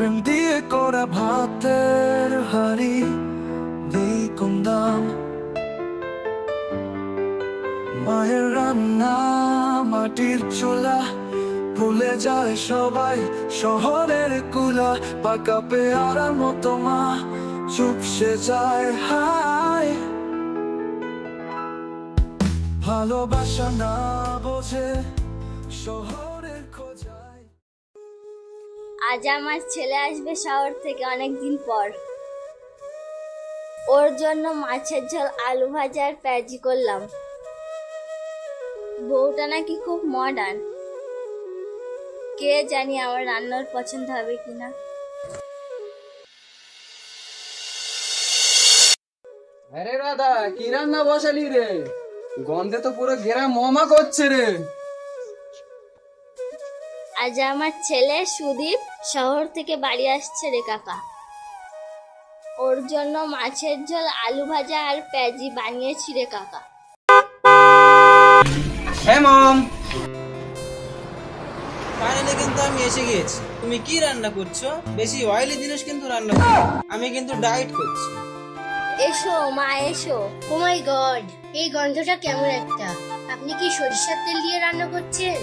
প্রেম দিয়ে করা ভাতের হাড়ি নেই কম দাম। মায়ের রান্না মাটির চুলা, ভুলে যায় সবাই শহরের কুলা। পাকা পেয়ারার মতো মা চুপসে যায়, হায়। ভালোবাসা না বোঝে আজ আমার ছেলে আসবে শহর থেকে অনেক দিন পর। ওর জন্য মাছের ঝোল, আলু ভাজা আর পেঁয়াজি করলাম। বউটা নাকি খুব মডার্ন কে জানি আমার রান্নার পছন্দ হবে কিনা। আরে দাদা কি রান্না বসালি রে? গন্ধে তো পুরো ঘেরা মমা করছে রে। আজ আমার ছেলে সুদীপ শহর থেকে বাড়ি আসছে রে কাকা। ওর জন্য মাছের ঝোল আলু ভাজা আর পেঁয়াজি বানিয়েছি রে কাকা। হ্যাঁ মম। ফাইনালি কিন্তু আমি এসে গিয়েছি। তুমি কি রান্না করছ? বেশি অয়েলি জিনিস কিন্তু রান্না করো আমি কিন্তু ডায়েট করছি। এসো মা এসো। ও মাই গড Oh এই গন্ধটা কেমন একটা? আপনি কি সরিষার তেল দিয়ে রান্না করছেন?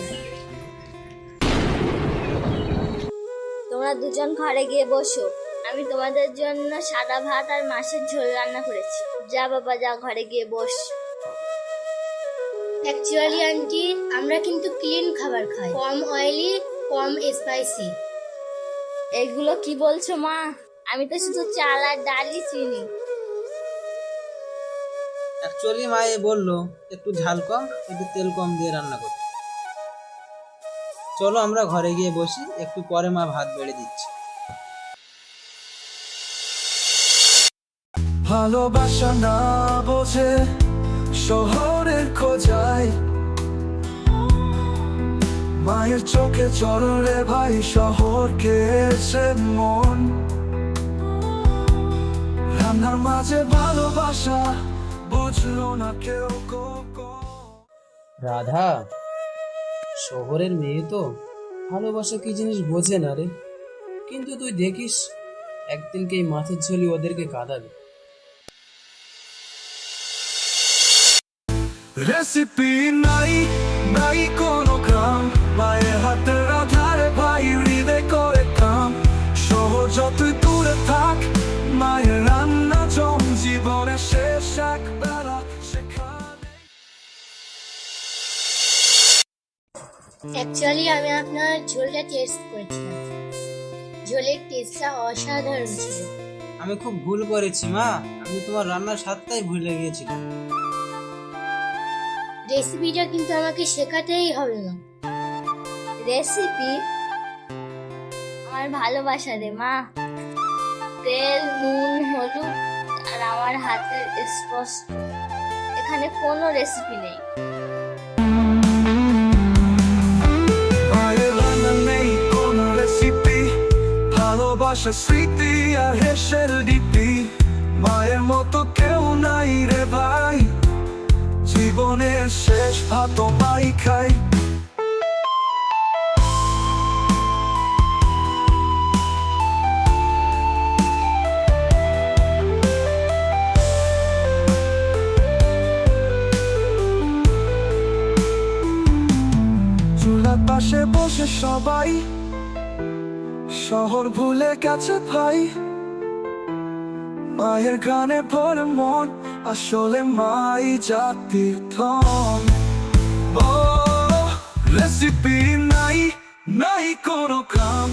দুজন ঘরে গিয়ে বসো। আমি তোমাদের জন্য সাদা ভাত আর মাছের ঝোল রান্না করেছি। যা বাবা যা ঘরে গিয়ে বস। অ্যাকচুয়ালি আন্টি আমরা কিন্তু ক্লিন খাবার খাই। কম অয়েলি কম স্পাইসি। এগুলো কি বলছো মা? আমি তো শুধু চাল আর ডালই চিনি। অ্যাকচুয়ালি মা এ বলল একটু ঝাল কম একটু তেল কম দিয়ে রান্না করতে। চলো আমরা ঘরে গিয়ে বসি একটু পরে মা ভাত বেড়ে দিচ্ছে। ভালোবাসা না বোঝে শহরের খোঁজায়। মায়ের চোখে চলরে ভাই শহরকে এসে মন। রান্নার মাঝে ভালোবাসা বুঝলো না কেউ কখন রাধা শহরের মেয়ে তো? ভালোবাসা কি জিনিস বোঝে না রে। কিন্তু তুই দেখিস একদিনকে এই মাছের ঝোলি ওদেরকে কাঁদাবে? রেসিপি নাই নাই কোনো কাম অ্যাকচুয়ালি আমি আপনার ঝোলটা টেস্ট করেছিলাম। ঝোলের টেস্টটা অসাধারণ ছিল। আমি খুব ভুল করেছি মা। আমি তোমার রান্নার স্বাদটাই ভুলে গিয়েছিলাম। রেসিপিটা কিন্তু আমাকে শেখাতেই হবে না। রেসিপি আমার ভালোবাসা রে মা। তেল নুন হলুদ আর আমার হাতের স্পষ্ট। এখানে কোনো রেসিপি নেই। ভালোবাসা স্মৃতি আর হেসের ডিপি। মায়ের মতো কেউ নাই রে ভাই। জীবনের শেষ ভাত মাই খাই। পাশে বসে সবাই শহর ভুলে গেছে ভাই। মায়ের গানে ভরে মন, আসলে মাই জাতির ধন। ও রেসিপি নাই নাই কোনো কাম।